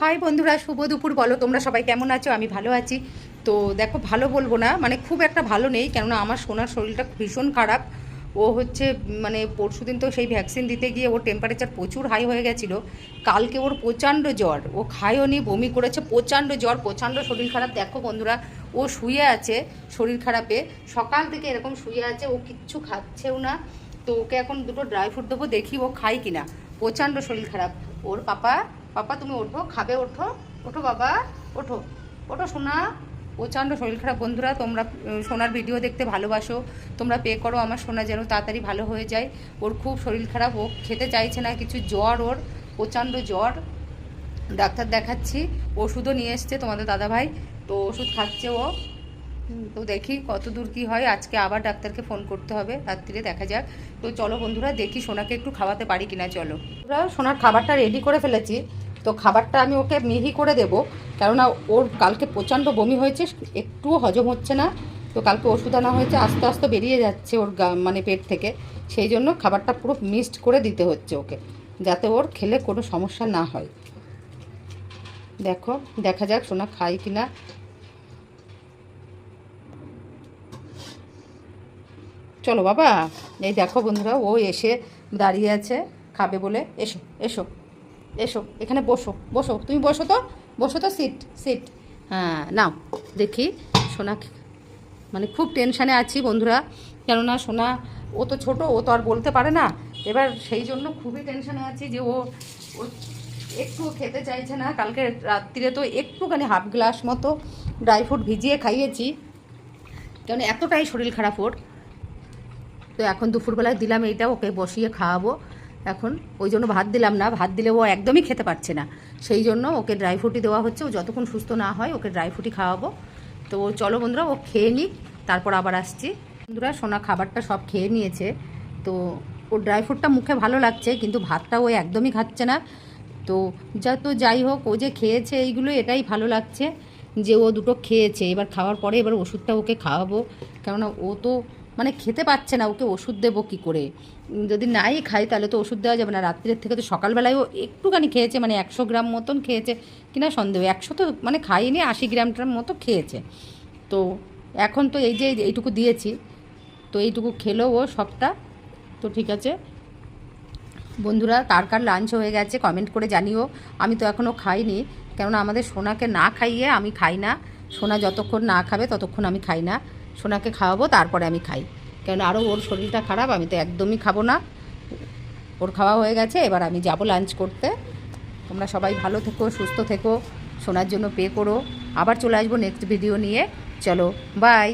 High বন্ধুরা, শুভ দুপুর। বলো তোমরা সবাই কেমন আছো? আমি ভালো আছি। তো দেখো, ভালো বলব না মানে খুব একটা ভালো নেই, কেননা আমার সোনার শরীরটা ভীষণ খারাপ। ও হচ্ছে মানে পরশুদিন তো সেই ভ্যাকসিন দিতে গিয়ে ওর টেম্পারেচার প্রচুর হাই হয়ে গেছিল। কালকে ওর প্রচণ্ড জ্বর, ও খায়ও নি, বমি করেছে, প্রচণ্ড জ্বর, প্রচণ্ড শরীর খারাপ। দেখো বন্ধুরা, ও শুয়ে আছে শরীর খারাপে। সকাল থেকে এরকম শুয়ে আছে, ও কিচ্ছু খাচ্ছেও না। তো ওকে এখন দুটো ড্রাই ফ্রুট দেবো, দেখি ও খায় কিনা। প্রচণ্ড শরীর খারাপ। ওর পাপা পাপা তুমি ওঠো, খাবে, ওঠো। ওঠো বাবা, ওঠো। ওঠো, সোনা। প্রচণ্ড শরীর খারাপ। বন্ধুরা, তোমরা সোনার ভিডিও দেখতে ভালোবাসো। তোমরা পে করো, আমার সোনা যেন তাড়াতাড়ি ভালো হয়ে যায়। ওর খুব শরীর খারাপ, ও খেতে চাইছে না, কিছু জ্বর ওর, প্রচণ্ড জ্বর। ডাক্তার দেখাচ্ছি, ওষুধও নিয়ে এসছে তোমাদের দাদাভাই। তো ওষুধ খাচ্ছে ও। তো দেখি কত দূর কী হয়। আজকে আবার ডাক্তারকে ফোন করতে হবে। রাত্রিরে দেখা যাক। তো চলো বন্ধুরা, দেখি সোনাকে একটু খাওয়াতে পারি কিনা, চলো। সোনার খাবারটা রেডি করে ফেলেছি। তো খাবারটা আমি ওকে মিহি করে দেবো, কেননা ওর কালকে প্রচণ্ড বমি হয়েছে, একটুও হজম হচ্ছে না। তো কালকে ওষুধ আনা হয়েছে, আস্তে আস্তে বেরিয়ে যাচ্ছে ওর মানে পেট থেকে। সেই জন্য খাবারটা পুরো মিক্সড করে দিতে হচ্ছে ওকে, যাতে ওর খেলে কোনো সমস্যা না হয়। দেখো, দেখা যাক সোনা খাই কিনা। চলো বাবা, এই দেখো বন্ধুরা, ও এসে দাঁড়িয়ে আছে, খাবে বলে। এসো এসো। এসো, এখানে বসো বসো, তুমি বসো তো বসো তো সিট সিট হ্যাঁ নাও, দেখি, সোনা মানে খুব টেনশানে আছি বন্ধুরা, কেননা সোনা ও তো ছোট, ও তো আর বলতে পারে না। এবার সেই জন্য খুবই টেনশানে আছি যে ও একটু খেতে চাইছে না, কালকে রাত্রিরে তো একটুখানি হাফ গ্লাস মতো ড্রাই ফ্রুট ভিজিয়ে খাইয়েছি। কারণ এতটাই শরীর খারাপ ওর। তো এখন দুপুরবেলায় দিলাম, এইটা ওকে বসিয়ে খাওয়াবো। এখন ওই জন্য ভাত দিলাম না, ভাত দিলে ও একদমই খেতে পারছে না। সেই জন্য ওকে ড্রাই ফ্রুটই দেওয়া হচ্ছে, ও যতক্ষণ সুস্থ না হয় ওকে ড্রাই ফ্রুটি খাওয়াবো। তো ও চলো বন্ধুরা, ও খেয়ে নিক, তারপর আবার আসছি। বন্ধুরা, সোনা খাবারটা সব খেয়ে নিয়েছে। তো ও ড্রাই ফ্রুটটা মুখে ভালো লাগছে, কিন্তু ভাতটা ও একদমই খাচ্ছে না। তো যা তো যাই হোক, ও যে খেয়েছে এইগুলো, এটাই ভালো লাগছে যে ও দুটো খেয়েছে। এবার খাওয়ার পরে এবার ওষুধটা ওকে খাওয়াবো। কেননা ও তো মানে খেতে পাচ্ছে না, ওকে ওষুধ দেবো কী করে? যদি নাই খাই, তাহলে তো ওষুধ দেওয়া যাবে না। রাত্রের থেকে তো সকালবেলায় ও একটুখানি খেয়েছে মানে একশো গ্রাম মতন খেয়েছে। কিনা সন্দেহ, একশো তো মানে খাইনি, আশি গ্রামটার মতো খেয়েছে। তো এখন তো এই যে এইটুকু দিয়েছি, তো এইটুকু খেলো ও সবটা। তো ঠিক আছে। বন্ধুরা, কার কার লাঞ্চ হয়ে গেছে কমেন্ট করে জানিও। আমি তো এখনও খাইনি, কেননা আমাদের সোনাকে না খাইয়ে আমি খাই না। সোনা যতক্ষণ না খাবে, ততক্ষণ আমি খাই না। সোনাকে খাওয়াবো, তারপরে আমি খাই। কেন আরও ওর শরীরটা খারাপ, আমি তো একদমই খাব না। ওর খাওয়া হয়ে গেছে, এবার আমি যাব লাঞ্চ করতে। তোমরা সবাই ভালো থেকো, সুস্থ থেকো, সোনার জন্য পে করো। আবার চলে আসব নেক্সট ভিডিও নিয়ে। চলো বাই